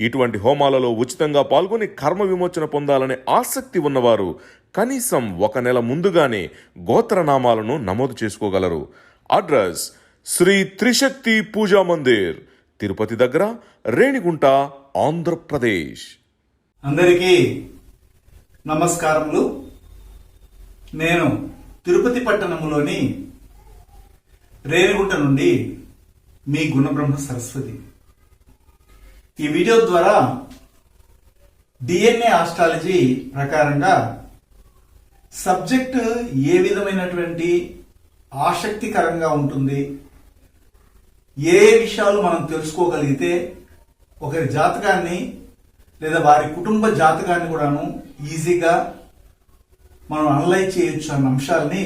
ఇటువంటి హోమాలలో ఉచితంగా పాల్గొని కర్మ విమోచన పొందాలనే ఆసక్తి ఉన్నవారు కనీసం ఒక నెల ముందుగానే గోత్రనామాలను నమోదు చేసుకోగలరు. అడ్రస్ శ్రీ త్రిశక్తి పూజా మందిర్ తిరుపతి దగ్గర రేణిగుంట ఆంధ్రప్రదేశ్. అందరికీ నమస్కారములు. నేను తిరుపతి పట్టణంలోని రేణిగుంట నుండి మీ గుణబ్రహ్మ సరస్వతి. ఈ వీడియో ద్వారా డిఎన్ఏ ఆస్ట్రాలజీ ప్రకారంగా సబ్జెక్ట్ ఏ విధమైనటువంటి ఆసక్తికరంగా ఉంటుంది ఏ ఏ విషయాలు మనం తెలుసుకోగలిగితే ఒకరి జాతకాన్ని లేదా వారి కుటుంబ జాతకాన్ని కూడాను ఈజీగా మనం అనలైజ్ చేయొచ్చు అన్న అంశాలని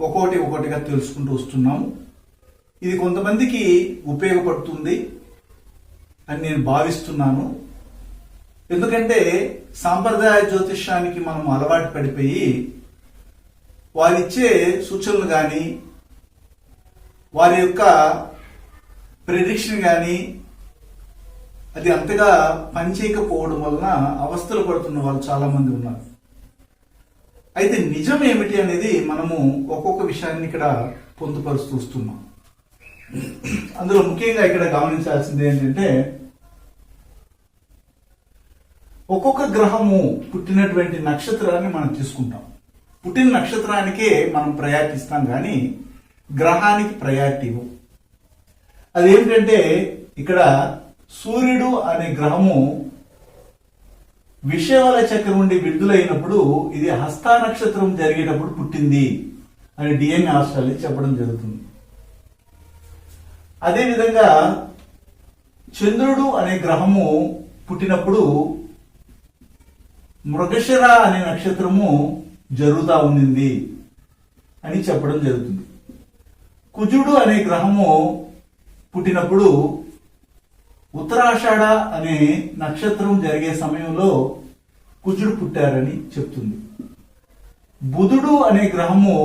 ఒక్కొక్కటి ఒక్కొక్కటిగా తెలుసుకుంటూ వస్తున్నాము ఇది కొంతమందికి ఉపయోగపడుతుంది. అని నేను భావిస్తున్నాను. ఎందుకంటే సాంప్రదాయ జ్యోతిష్యానికి మనం అలవాటు పడిపోయి వారిచ్చే సూచనలు కానీ వారి యొక్క ప్రిడిక్షన్ కానీ అది అంతగా పనిచేయకపోవడం వలన అవస్థలు పడుతున్న వాళ్ళు చాలామంది ఉన్నారు. అయితే నిజం ఏమిటి అనేది మనము ఒక్కొక్క విషయాన్ని ఇక్కడ పొందుపరుస్తూ వస్తున్నాం. అందులో ముఖ్యంగా ఇక్కడ గమనించాల్సింది ఏంటంటే ఒక్కొక్క గ్రహము పుట్టినటువంటి నక్షత్రాన్ని మనం తీసుకుంటాం. పుట్టిన నక్షత్రానికే మనం ప్రయారిటీ ఇస్తాం కానీ గ్రహానికి ప్రయారిటీ ఇవ్వం. అదేంటంటే ఇక్కడ సూర్యుడు అనే గ్రహము విషయవల చక్రం నుండి విడుదలైనప్పుడు ఇది హస్త నక్షత్రం జరిగేటప్పుడు పుట్టింది అని డిఎన్ఏ ఆస్ట్రాలజీ చెప్పడం జరుగుతుంది. అదేవిధంగా చంద్రుడు అనే గ్రహము పుట్టినప్పుడు మృగశిర అనే నక్షత్రము జరుగుతూ ఉండింది అని చెప్పడం జరుగుతుంది. కుజుడు అనే గ్రహము పుట్టినప్పుడు ఉత్తరాషాఢ అనే నక్షత్రం జరిగే సమయంలో కుజుడు పుట్టారని చెప్తుంది. బుధుడు అనే గ్రహము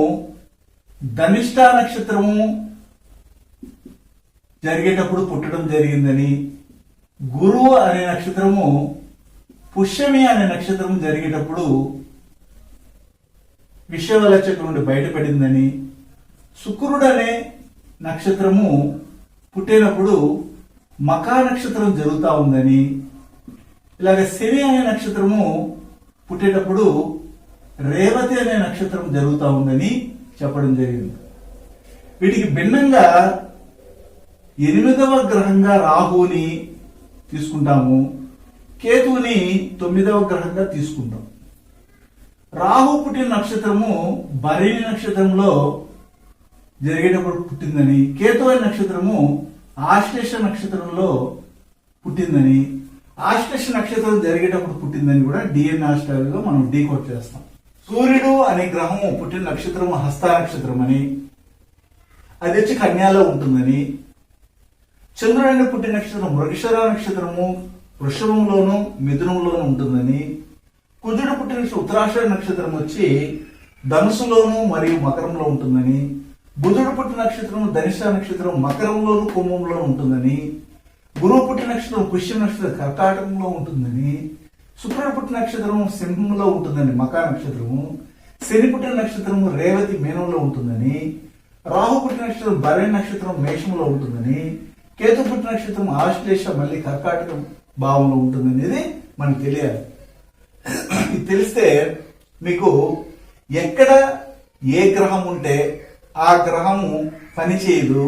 ధనిష్ట నక్షత్రము జరిగేటప్పుడు పుట్టడం జరిగిందని గురువు అనే నక్షత్రము పుష్యమి అనే నక్షత్రం జరిగేటప్పుడు విషవల చక్రం నుండి బయటపడిందని శుక్రుడు అనే నక్షత్రము పుట్టినప్పుడు మకా నక్షత్రం జరుగుతూ ఉందని ఇలాగ శని అనే నక్షత్రము పుట్టేటప్పుడు రేవతి అనే నక్షత్రం జరుగుతూ ఉందని చెప్పడం జరిగింది. వీటికి భిన్నంగా ఎనిమిదవ గ్రహంగా రాహుని తీసుకుంటాము కేతువుని తొమ్మిదవ గ్రహంగా తీసుకుంటాం. రాహు పుట్టిన నక్షత్రము భరణి నక్షత్రంలో జరిగేటప్పుడు పుట్టిందని కేతు అనే నక్షత్రము ఆశ్లేష నక్షత్రంలో పుట్టిందని ఆశ్లేష నక్షత్రం జరిగేటప్పుడు పుట్టిందని కూడా డిఎన్ ఆస్ట్రాలజీలో మనం డీకోడ్ చేస్తాం. సూర్యుడు అనే గ్రహము పుట్టిన నక్షత్రము హస్త నక్షత్రం అని అది వచ్చి కన్యాలో ఉంటుందని చంద్రుడైన పుట్టిన నక్షత్రం మృగశర నక్షత్రము వృషభంలోను మిథునంలోను ఉంటుందని. కుజుడు పుట్టిన ఉత్తరాషాఢ నక్షత్రం వచ్చి ధనుసులోను మరియు మకరంలో ఉంటుందని. బుధుడు పుట్టిన నక్షత్రం ధనిష్ట నక్షత్రం మకరంలోను కుంభంలోను ఉంటుందని. గురువు పుట్టిన నక్షత్రం పుష్య నక్షత్రం కర్కాటకంలో ఉంటుందని. శుక్రుడు పుట్టిన నక్షత్రం సింహంలో ఉంటుందని మకా నక్షత్రము. శని పుట్టిన నక్షత్రము రేవతి మీనంలో ఉంటుందని. రాహు పుట్టిన నక్షత్రం భరణి నక్షత్రం మేషంలో ఉంటుందని. కేతు పుట్టిన నక్షత్రం ఆశ్లేష మళ్ళీ కర్కాటకం భావంలో ఉంటుంది అనేది మనకు తెలియాలి. ఇది తెలిస్తే మీకు ఎక్కడ ఏ గ్రహం ఉంటే ఆ గ్రహము పనిచేయదు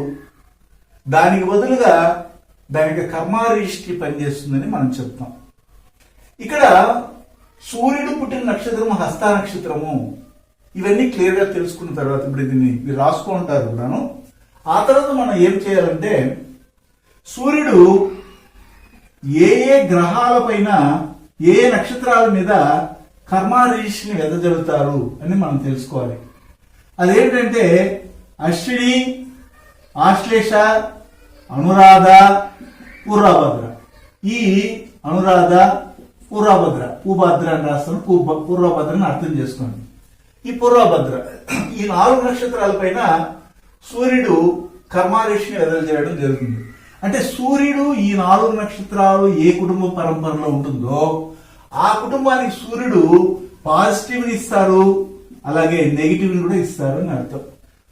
దానికి బదులుగా దానికి కర్మారిష్టి పనిచేస్తుందని మనం చెప్తాం. ఇక్కడ సూర్యుడు పుట్టిన నక్షత్రము హస్త నక్షత్రము ఇవన్నీ క్లియర్గా తెలుసుకున్న తర్వాత ఇప్పుడు దీన్ని మీరు రాసుకుంటారు కూడాను. ఆ తర్వాత మనం ఏం చేయాలంటే సూర్యుడు ఏ ఏ గ్రహాలపైన ఏ ఏ నక్షత్రాల మీద కర్మారీషిని వెదజల్లుతారు అని మనం తెలుసుకోవాలి. అదేంటంటే అశ్విని ఆశ్లేష అనురాధ పూర్వభద్ర. ఈ అనురాధ పూర్వభద్ర పూభద్ర అని రాస్తాను పూర్వ పూర్వభద్రని అర్థం చేసుకోండి. ఈ పూర్వభద్ర ఈ నాలుగు నక్షత్రాల పైన సూర్యుడు కర్మారీషిని వెదజేయడం జరుగుతుంది. అంటే సూర్యుడు ఈ నాలుగు నక్షత్రాలు ఏ కుటుంబ పరంపరలో ఉంటుందో ఆ కుటుంబానికి సూర్యుడు పాజిటివ్ని ఇస్తారు అలాగే నెగిటివ్ని కూడా ఇస్తారు అని అర్థం.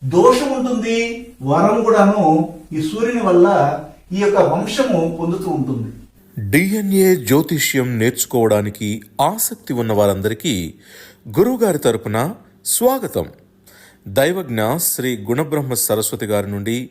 దోషం ఉంటుంది వరం కూడాను ఈ సూర్యుని వల్ల ఈ యొక్క వంశము పొందుతూ ఉంటుంది. డిఎన్ఏ జ్యోతిష్యం నేర్చుకోవడానికి ఆసక్తి ఉన్న వారందరికీ గురువుగారి తరపున స్వాగతం. దైవజ్ఞ శ్రీ గుణబ్రహ్మ సరస్వతి గారి నుండి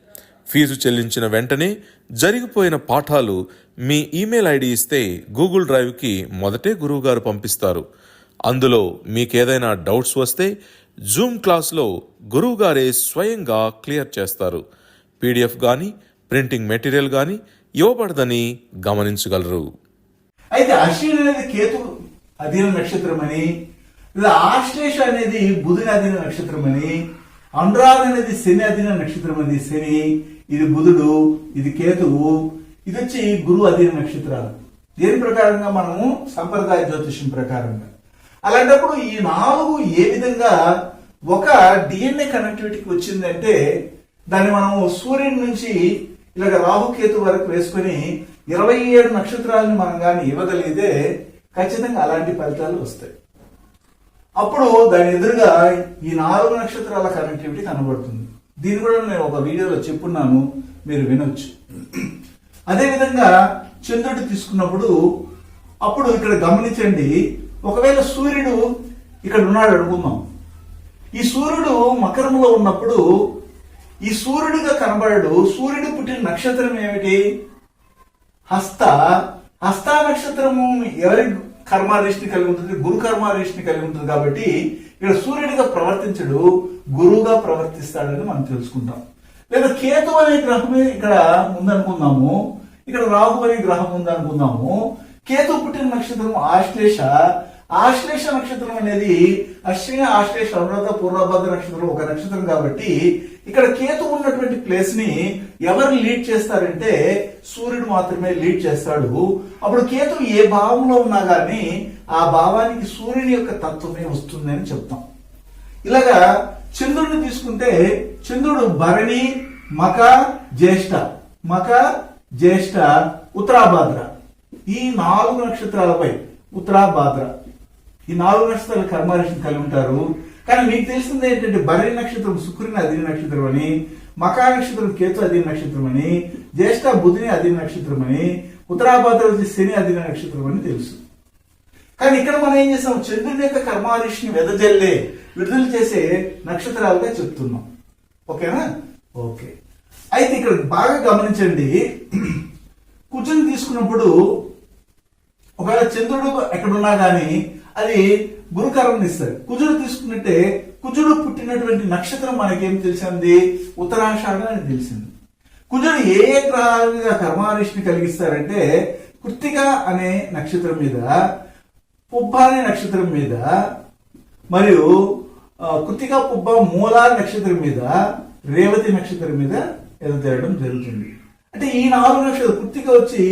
ఫీజు చెల్లించిన వెంటనే జరిగిపోయిన పాఠాలు మీ ఈమెయిల్ ఐడి ఇస్తే గూగుల్ డ్రైవ్కి మొదటే గురువుగారు పంపిస్తారు. అందులో మీకేదైనా డౌట్స్ వస్తే జూమ్ క్లాస్లో గురువుగారే స్వయంగా క్లియర్ చేస్తారు. పీడిఎఫ్ కానీ ప్రింటింగ్ మెటీరియల్ కానీ ఇవ్వబడదని గమనించగలరు. అయితే అశ్విన్ అనేది కేతు అధీన నక్షత్రం అని లేదా ఆశ్లేష అనేది బుధుని అధీన నక్షత్రం అని అనురాధ అనేది శని అధీన నక్షత్రం అది. శని ఇది బుధుడు ఇది కేతువు ఇది వచ్చి గురువు అధీన నక్షత్రాలు. దేని ప్రకారంగా మనము సంప్రదాయ జ్యోతిష్యం ప్రకారంగా? అలాంటప్పుడు ఈ నాలుగు ఏ విధంగా ఒక డిఎన్ఏ కనెక్టివిటీకి వచ్చిందంటే దాన్ని మనము సూర్యుడి నుంచి ఇలాగ రాహుకేతు వరకు వేసుకొని ఇరవై ఏడు నక్షత్రాలను మనం కానీ ఇవ్వగలిగితే ఖచ్చితంగా అలాంటి ఫలితాలు వస్తాయి. అప్పుడు దాని ఎదురుగా ఈ నాలుగు నక్షత్రాల కనెక్టివిటీ కనబడుతుంది. దీని కూడా నేను ఒక వీడియోలో చెప్పున్నాను మీరు వినొచ్చు. అదేవిధంగా చంద్రుడు తీసుకున్నప్పుడు అప్పుడు ఇక్కడ గమనించండి ఒకవేళ సూర్యుడు ఇక్కడ ఉన్నాడు అనుకుందాం. ఈ సూర్యుడు మకరంలో ఉన్నప్పుడు ఈ సూర్యుడిగా కనబడడు. సూర్యుడు పుట్టిన నక్షత్రం ఏమిటి? హస్త. హస్త నక్షత్రము ఎవరి కర్మారీష్ని కలిగి ఉంటుంది గురు కర్మారీష్ని కలిగి ఉంటుంది కాబట్టి ఇక్కడ సూర్యుడిగా ప్రవర్తించడు గురువుగా ప్రవర్తిస్తాడని మనం తెలుసుకుంటాం లేదా కేతు అనే గ్రహమే ఇక్కడ ఉందనుకుందాము ఇక్కడ రాహు అనే గ్రహం ఉందనుకుందాము. కేతు పుట్టిన నక్షత్రం ఆశ్లేష ఆశ్లేష నక్షత్రం అనేది అశ్విని ఆశ్లేష అనురాధ పూర్వభద్ర నక్షత్రం ఒక నక్షత్రం కాబట్టి ఇక్కడ కేతు ఉన్నటువంటి ప్లేస్ని ఎవరు లీడ్ చేస్తారంటే సూర్యుడు మాత్రమే లీడ్ చేస్తాడు. అప్పుడు కేతు ఏ భావంలో ఉన్నా కానీ ఆ భావానికి సూర్యుని యొక్క తత్వమే వస్తుంది అని చెప్తాం. ఇలాగా చంద్రుడిని తీసుకుంటే చంద్రుడు భరణి మక జ్యేష్ఠ. మక జ్యేష్ఠ ఉత్తరాభాద్ర. ఈ నాలుగు నక్షత్రాలపై ఉత్తరాభాద్ర. ఈ నాలుగు నక్షత్రాలు కర్మారేషన్ కలిగి ఉంటారు. కానీ మీకు తెలిసింది ఏంటంటే బర్రి నక్షత్రం శుక్రుని అధీన నక్షత్రం అని మకా నక్షత్రం కేతు అధీన నక్షత్రం అని జ్యేష్ఠ బుధుని అధీన నక్షత్రం అని ఉత్తరాభాద్ర వచ్చి శని అధీన నక్షత్రం అని తెలుసు. కానీ ఇక్కడ మనం ఏం చేస్తాం చంద్రుని యొక్క కర్మారిషిని వెదజల్లే విడుదల చేసే నక్షత్రాలుగా చెప్తున్నాం. ఓకేనా? ఓకే. అయితే ఇక్కడ బాగా గమనించండి. కుజుని తీసుకున్నప్పుడు ఒకవేళ చంద్రుడు ఎక్కడున్నా కానీ అది గురుకరం ఇస్తారు కుజుడు తీసుకున్నట్టే కుజుడు పుట్టినటువంటి నక్షత్రం మనకేం తెలిసింది? ఉత్తరాషాఢ అని తెలిసింది. కుజుడు ఏ ఏ గ్రహాల కర్మారిష్ని కలిగిస్తారంటే కృత్తిక అనే నక్షత్రం మీద పుబ్బ అనే నక్షత్రం మీద మరియు కృతిక కృత్తిక పుబ్బ మూలా నక్షత్రం మీద రేవతి నక్షత్రం మీద ఎదతేయడం జరుగుతుంది. అంటే ఈ నాలుగు నక్షత్రం కృత్తిక వచ్చి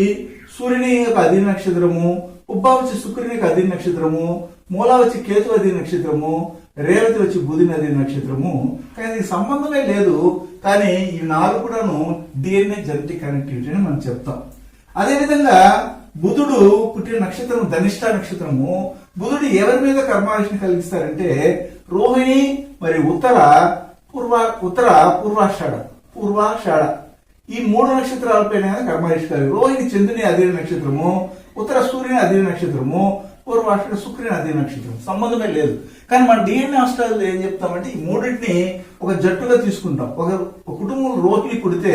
సూర్యుని యొక్క అధీన నక్షత్రము పుబ్బ వచ్చి శుక్రుని యొక్క అధీన నక్షత్రము మూల వచ్చి కేతు నక్షత్రము రేవతి వచ్చి బుధినది నక్షత్రము. కానీ దీనికి సంబంధమే లేదు. కానీ ఈ నాలుగు కూడాను డిఎన్ఏ జెనెటిక్ కనెక్టివిటీ అని మనం చెప్తాం. అదేవిధంగా బుధుడు పుట్టిన నక్షత్రం ధనిష్ట నక్షత్రము. బుధుడు ఎవరి మీద కర్మానుషిని కలిగిస్తారంటే రోహిణి మరి ఉత్తర పూర్వ ఉత్తర పూర్వాషాఢ పూర్వాషాఢ. ఈ మూడు నక్షత్రాలపైన కర్మారిష్టి కలిగి రోహిణి చంద్రుని అధీన నక్షత్రము ఉత్తర సూర్యుని అధీన నక్షత్రము పూర్వాషుడు శుక్రుని అదే నక్షత్రం. సంబంధమే లేదు. కానీ మన డిఎన్ఏ హాస్టల్లో ఏం చెప్తామంటే ఈ మూడింటిని ఒక జట్టుగా తీసుకుంటాం. ఒక కుటుంబంలో రోహిణి కుడితే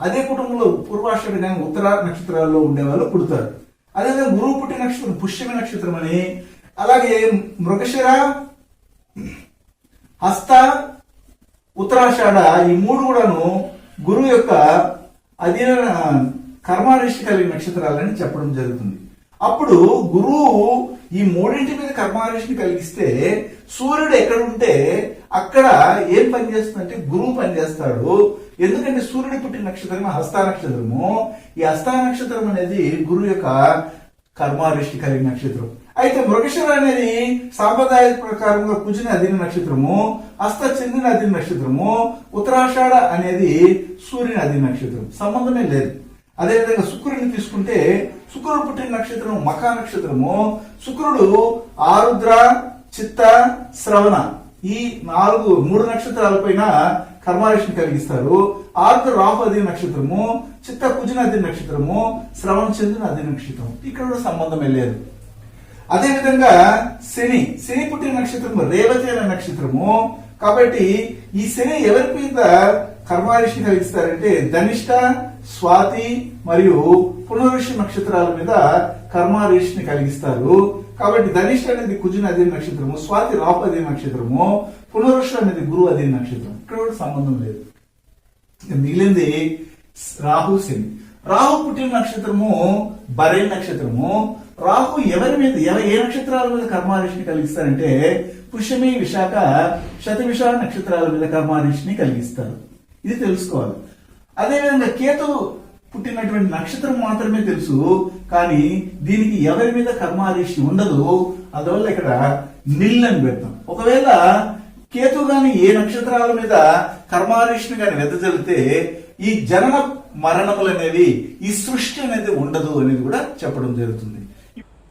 అదే కుటుంబంలో పూర్వాషుడు కానీ ఉత్తర నక్షత్రాల్లో ఉండేవాళ్ళు కుడతారు. అదేవిధంగా గురువు పుట్టిన నక్షత్రం పుష్యమి నక్షత్రం అని అలాగే మృగశిర హస్త ఉత్తరాషాఢ ఈ మూడు కూడాను గురువు యొక్క అధీన కర్మారిష్టి కలిగిన నక్షత్రాలని చెప్పడం జరుగుతుంది. అప్పుడు గురువు ఈ మూడింటి మీద కర్మారిష్టిని కలిగిస్తే సూర్యుడు ఎక్కడ ఉంటే అక్కడ ఏం పనిచేస్తుందంటే గురువు పనిచేస్తాడు ఎందుకంటే సూర్యుడు పుట్టిన నక్షత్రం హస్త నక్షత్రము. ఈ హస్త నక్షత్రం అనేది గురువు యొక్క కర్మారిష్టి కలిగిన నక్షత్రం. అయితే మృగశిర అనేది సాంప్రదాయ ప్రకారంగా కుజుని అధీన నక్షత్రము. హస్త చంద్రుని అధీన నక్షత్రము. ఉత్తరాషాఢ అనేది సూర్యుని అధీన నక్షత్రం. సంబంధమే లేదు. అదేవిధంగా శుక్రుడిని తీసుకుంటే శుక్రుడు పుట్టిన నక్షత్రం మఖా నక్షత్రము. శుక్రుడు ఆరుద్ర చిత్త శ్రవణ. ఈ నాలుగు మూడు నక్షత్రాలపైన కర్మారిష్ని కలిగిస్తారు. ఆరుద్ర రాహు అధీన నక్షత్రము చిత్త కుజుని అధీన నక్షత్రము శ్రవణ చంద్రుని అధీన నక్షత్రం ఇక్కడ కూడా సంబంధమే లేదు. అదేవిధంగా శని శని పుట్టిన నక్షత్రము రేవతి అనే నక్షత్రము. కాబట్టి ఈ శని ఎవరి మీద కర్మారిషి కలిగిస్తారంటే ధనిష్ట స్వాతి మరియు పునరుషి నక్షత్రాల మీద కర్మారీషిని కలిగిస్తారు. కాబట్టి ధనిష్ట అనేది కుజుని అధీన నక్షత్రము స్వాతి రాపు అదే నక్షత్రము పునరుషి అనేది గురువు అధీన నక్షత్రం. ఇక్కడ కూడా సంబంధం లేదు. మిగిలింది రాహు శని. రాహు పుట్టిన నక్షత్రము బరే నక్షత్రము. రాహు ఎవరి మీద ఎవరి ఏ నక్షత్రాల మీద కర్మారీషిని కలిగిస్తారంటే పుష్యమి విశాఖ శతవిష నక్షత్రాల మీద కర్మారీషిని కలిగిస్తారు. ఇది తెలుసుకోవాలి. అదేవిధంగా కేతు పుట్టినటువంటి నక్షత్రం మాత్రమే తెలుసు కానీ దీనికి ఎవరి మీద కర్మారిషి ఉండదు? అందువల్ల ఇక్కడ నిల్ అని పెడతాం. ఒకవేళ కేతు గాని ఏ నక్షత్రాల మీద కర్మారిషిని గాని వెదజల్లితే ఈ జనన మరణములు అనేవి ఈ సృష్టి అనేది ఉండదు అనేది కూడా చెప్పడం జరుగుతుంది.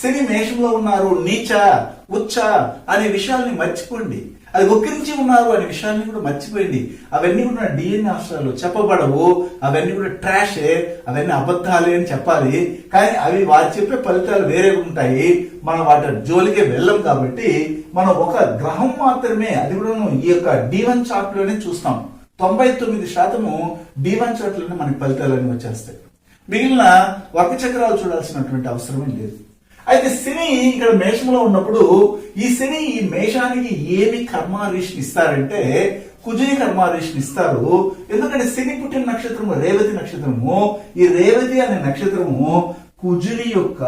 శని మేషంలో ఉన్నారు నీచ ఉచ్చ అనే విషయాల్ని మర్చిపోండి. అది ఒక్కరించి ఉన్నారు అనే విషయాన్ని కూడా మర్చిపోయింది అవన్నీ కూడా డిఎన్ఏ అవసరాలు చెప్పబడవు అవన్నీ కూడా ట్రాషే అవన్నీ అబద్ధాలే అని చెప్పాలి. కానీ అవి వారు చెప్పే ఫలితాలు వేరే ఉంటాయి. మనం వాటి జోలికే వెళ్ళం కాబట్టి మనం ఒక గ్రహం మాత్రమే అది కూడా ఈ యొక్క డివన్ చార్ట్లోనే చూస్తాం. తొంభై తొమ్మిది శాతము డి వన్లోనే మనకి ఫలితాలన్నీ వచ్చేస్తాయి. మిగిలిన వర్గ చక్రాలు చూడాల్సినటువంటి అవసరమే లేదు. అయితే శని ఇక్కడ మేషంలో ఉన్నప్పుడు ఈ శని ఈ మేషానికి ఏమి కర్మారీషన్ ఇస్తారంటే కుజుని కర్మారీషన్ ఇస్తారు. ఎందుకంటే శని పుట్టిన నక్షత్రము రేవతి నక్షత్రము. ఈ రేవతి అనే నక్షత్రము కుజుని యొక్క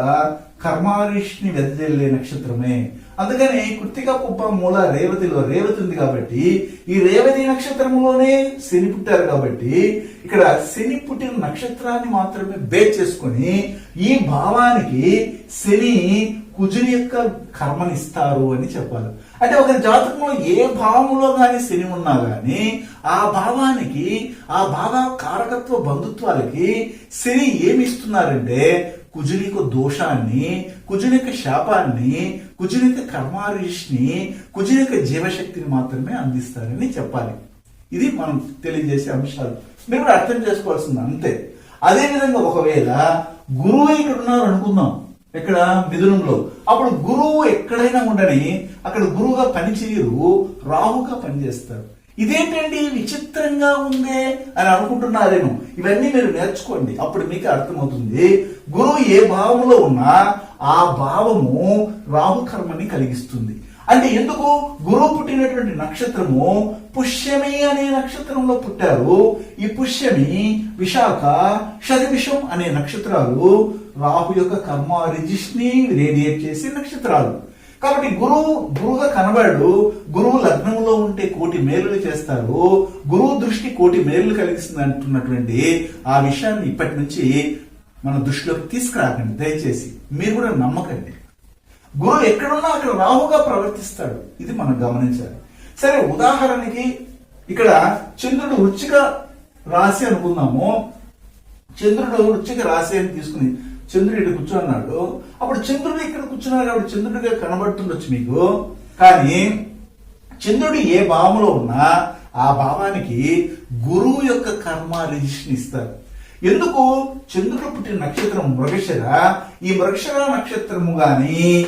కర్మారీషిని వెదజల్లే నక్షత్రమే. అందుకని కృతిక కుప్ప మూల రేవతిలో రేవతి ఉంది కాబట్టి ఈ రేవతి నక్షత్రంలోనే శని పుట్టారు కాబట్టి ఇక్కడ శని పుట్టిన నక్షత్రాన్ని మాత్రమే బేస్ చేసుకొని ఈ భావానికి శని కుజుని యొక్క కర్మనిస్తారు అని చెప్పాలి. అంటే ఒక జాతకంలో ఏ భావంలో కానీ శని ఉన్నా కానీ ఆ భావానికి ఆ భావ కారకత్వ బంధుత్వాలకి శని ఏమి ఇస్తున్నారంటే కుజునిక దోషాన్ని కుజునిక శాపాన్ని కుజునిక కర్మారీష్ని కుజునిక జీవశక్తిని మాత్రమే అందిస్తారని చెప్పాలి. ఇది మనం తెలియజేసే అంశాలు. మీరు కూడా అర్థం చేసుకోవాల్సింది అంతే. అదేవిధంగా ఒకవేళ గురువు ఇక్కడ ఉన్నారు అనుకుందాం. ఇక్కడ మిథునంలో. అప్పుడు గురువు ఎక్కడైనా ఉండని అక్కడ గురువుగా పనిచేయరు రాహుగా పనిచేస్తారు. ఇదేంటండి? విచిత్రంగా ఉందే అని అనుకుంటున్నారేను ఇవన్నీ మీరు నేర్చుకోండి. అప్పుడు మీకు అర్థమవుతుంది. గురువు ఏ భావములో ఉన్నా ఆ భావము రాహుకర్మని కలిగిస్తుంది. అంటే ఎందుకు? గురువు పుట్టినటువంటి నక్షత్రము పుష్యమి అనే నక్షత్రంలో పుట్టారు. ఈ పుష్యమి విశాఖ శతవిషం అనే నక్షత్రాలు రాహు యొక్క కర్మ రిజిస్ని రేడియేట్ చేసే నక్షత్రాలు. కాబట్టి గురువు గురువుగా కనబడు గురువు లగ్నంలో ఉంటే కోటి మేలులు చేస్తారు గురువు దృష్టి కోటి మేలులు కలిగిస్తుంది అంటున్నటువంటి ఆ విషయాన్ని ఇప్పటి నుంచి మన దృష్టిలోకి తీసుకురాకండి దయచేసి. మీరు కూడా నమ్మకండి. గురువు ఎక్కడున్నా అక్కడ రాహుగా ప్రవర్తిస్తాడు. ఇది మనం గమనించాలి. సరే ఉదాహరణకి ఇక్కడ చంద్రుడు వృచ్చిక రాశి అనుకుందాము. చంద్రుడు వృచ్చిక రాశి అని తీసుకుని చంద్రుడు ఇక్కడ కూర్చున్నాడు. అప్పుడు చంద్రుడు ఇక్కడ కూర్చున్నాడు కాబట్టి చంద్రుడిగా కనబడుతుండొచ్చు మీకు. కానీ చంద్రుడు ఏ భావంలో ఉన్నా ఆ భావానికి గురువు యొక్క కర్మ రిజిస్ట్రేషన్ ఇస్తారు. ఎందుకు? చంద్రుడు పుట్టిన నక్షత్రం మృగశిర. ఈ మృగశిర నక్షత్రము గాని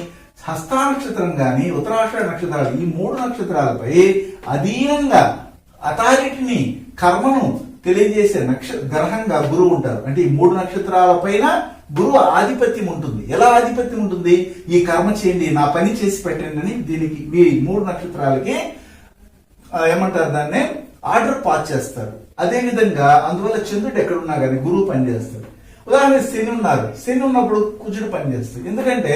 హస్తా నక్షత్రం గాని ఉత్తరాషాఢ నక్షత్రాలు ఈ మూడు నక్షత్రాలపై అధీనంగా అథారిటీని కర్మను తెలియజేసే నక్ష గ్రహంగా గురువు ఉంటారు. అంటే ఈ మూడు నక్షత్రాల పైన గురువు ఆధిపత్యం ఉంటుంది. ఎలా ఆధిపత్యం ఉంటుంది? ఈ కర్మ చేయండి నా పని చేసి పెట్టండి అని దీనికి ఈ మూడు నక్షత్రాలకి ఏమంటారు దాన్ని? ఆర్డర్ పాస్ చేస్తారు. అదేవిధంగా అందువల్ల చంద్రుడు ఎక్కడ ఉన్నా కానీ గురువు పనిచేస్తాడు ఉదాహరణ శని ఉన్నారు. శని ఉన్నప్పుడు కుజుడు పనిచేస్తాడు ఎందుకంటే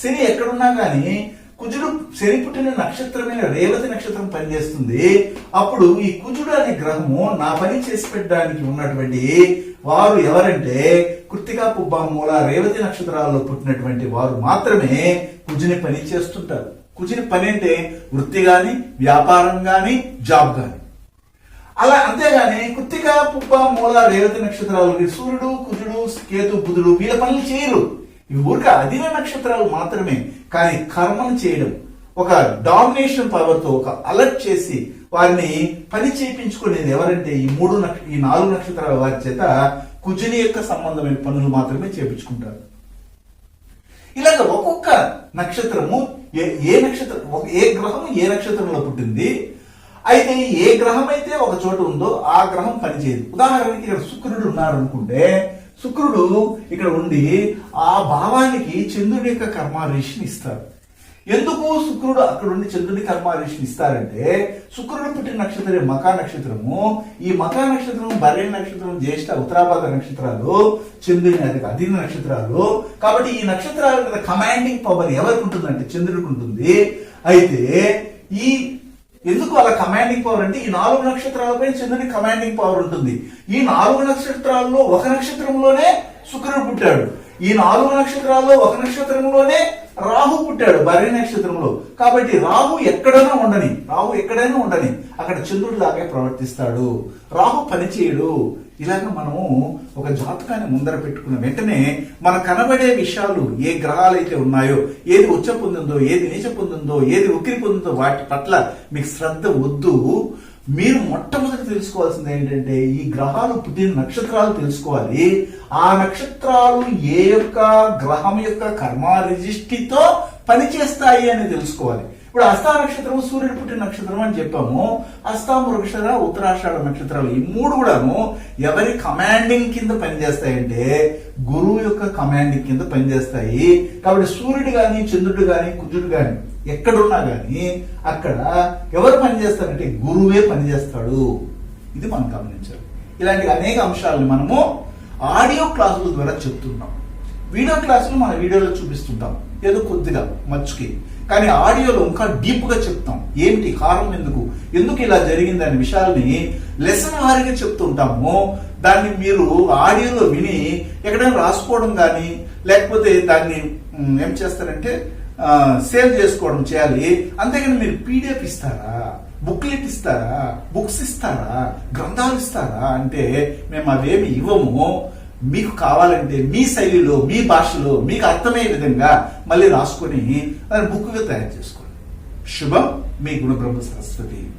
శని ఎక్కడున్నా కానీ కుజుడు శని పుట్టిన నక్షత్రమైన రేవతి నక్షత్రం పనిచేస్తుంది. అప్పుడు ఈ కుజుడు అనే గ్రహము నా పని చేసి పెట్టడానికి ఉన్నటువంటి వారు ఎవరంటే కృతికా పుబ్బ మూల రేవతి నక్షత్రాల్లో పుట్టినటువంటి వారు మాత్రమే కుజుని పని చేస్తుంటారు. కుజుని పని అంటే వృత్తి గాని వ్యాపారం గాని జాబ్ గాని. అలా అంతేగాని కుత్తిక పుబ్బ మూల రేవతి నక్షత్రాలు సూర్యుడు కుజుడు కేతు బుధుడు వీళ్ళ పనులు చేయరు. ఇవి ఊరిక అధీన నక్షత్రాలు మాత్రమే కానీ కర్మను చేయడం ఒక డామినేషన్ పవర్తో ఒక అలర్ట్ చేసి వారిని పని చేయించుకునేది ఎవరంటే ఈ మూడు నక్ష ఈ నాలుగు నక్షత్రాల వారి చేత కుజుని యొక్క సంబంధమైన పనులు మాత్రమే చేపించుకుంటారు. ఇలాగ ఒక్కొక్క నక్షత్రము ఏ ఏ నక్షత్రం ఒక- ఏ గ్రహం ఏ నక్షత్రంలో పుట్టింది అయితే ఏ గ్రహం అయితే ఒక చోట ఉందో ఆ గ్రహం పనిచేయదు. ఉదాహరణకి ఇక్కడ శుక్రుడు ఉన్నారనుకుంటే అనుకుంటే శుక్రుడు ఇక్కడ ఉండి ఆ భావానికి చంద్రుడి యొక్క కర్మారేషన్ ఇస్తారు ఎందుకు శుక్రుడు అక్కడ ఉండి చంద్రుడి కర్మారేషన్ ఇస్తారంటే శుక్రుడు పుట్టిన నక్షత్రం మకా నక్షత్రము. ఈ మకా నక్షత్రం బర్రె నక్షత్రం జ్యేష్ఠ ఉత్తరాభాద నక్షత్రాలు చంద్రుని అది అధీన నక్షత్రాలు. కాబట్టి ఈ నక్షత్రాల మీద కమాండింగ్ పవర్ ఎవరికి ఉంటుందంటే చంద్రుడికి ఉంటుంది. అయితే ఈ ఎందుకు అలా కమాండింగ్ పవర్ అంటే ఈ నాలుగు నక్షత్రాలపై చంద్రుని కమాండింగ్ పవర్ ఉంటుంది. ఈ నాలుగు నక్షత్రాల్లో ఒక నక్షత్రంలోనే శుక్రుడు పుట్టాడు. ఈ నాలుగు నక్షత్రాల్లో ఒక నక్షత్రంలోనే రాహు పుట్టాడు భరణి నక్షత్రంలో. కాబట్టి రాహు ఎక్కడైనా ఉండని రాహు ఎక్కడైనా ఉండని అక్కడ చంద్రుడి లాగే ప్రవర్తిస్తాడు. రాహు పనిచేయడు. ఇలాగ మనము ఒక జాతకాన్ని ముందర పెట్టుకున్న వెంటనే మన కనబడే విషయాలు ఏ గ్రహాలు అయితే ఉన్నాయో ఏది ఉచ్చ పొందిందో ఏది నీచ పొందిందో ఏది ఉక్కిరి పొందిందో వాటి పట్ల మీకు శ్రద్ధ వద్దు. మీరు మొట్టమొదటి తెలుసుకోవాల్సింది ఏంటంటే ఈ గ్రహాలు పుట్టిన నక్షత్రాలు తెలుసుకోవాలి. ఆ నక్షత్రాలు ఏ యొక్క గ్రహం యొక్క కర్మ రిజిస్ట్రీతో పనిచేస్తాయి అని తెలుసుకోవాలి. ఇప్పుడు హస్తా నక్షత్రం సూర్యుడు పుట్టిన నక్షత్రం అని చెప్పాము. హస్తా మృగశర ఉత్తరాషాఢ నక్షత్రాలు ఈ మూడు కూడాను ఎవరి కమాండింగ్ కింద పనిచేస్తాయంటే గురువు యొక్క కమాండింగ్ కింద పనిచేస్తాయి. కాబట్టి సూర్యుడు కానీ చంద్రుడు కానీ కుజుడు కానీ ఎక్కడున్నా కానీ అక్కడ ఎవరు పనిచేస్తారంటే గురువే పనిచేస్తాడు. ఇది మనం గమనించాలి. ఇలాంటి అనేక అంశాలను మనము ఆడియో క్లాసుల ద్వారా చెప్తున్నాం. వీడియో క్లాసులు మన వీడియోలో చూపిస్తుంటాం. ఏదో కొద్దిగా మచ్చుకి. కానీ ఆడియోలో ఇంకా డీప్గా చెప్తాం. ఏమిటి కారణం ఎందుకు? ఎందుకు ఇలా జరిగింది అనే విషయాల్ని లెసన్ వారిగా చెప్తుంటాము. దాన్ని మీరు ఆడియోలో విని ఎక్కడైనా రాసుకోవడం కానీ లేకపోతే దాన్ని ఏం చేస్తారంటే సేవ్ చేసుకోవడం చేయాలి. అంతేగాని మీరు పీడిఎఫ్ ఇస్తారా? బుక్లెట్ ఇస్తారా? బుక్స్ ఇస్తారా? గ్రంథాలు ఇస్తారా? అంటే మేము అవేమి ఇవ్వము. మీకు కావాలంటే మీ శైలిలో మీ భాషలో మీకు అర్థమయ్యే విధంగా మళ్ళీ రాసుకొని దాన్ని బుక్గా తయారు చేసుకోండి. శుభం మీ గుణబ్రహ్మ సరస్వతి.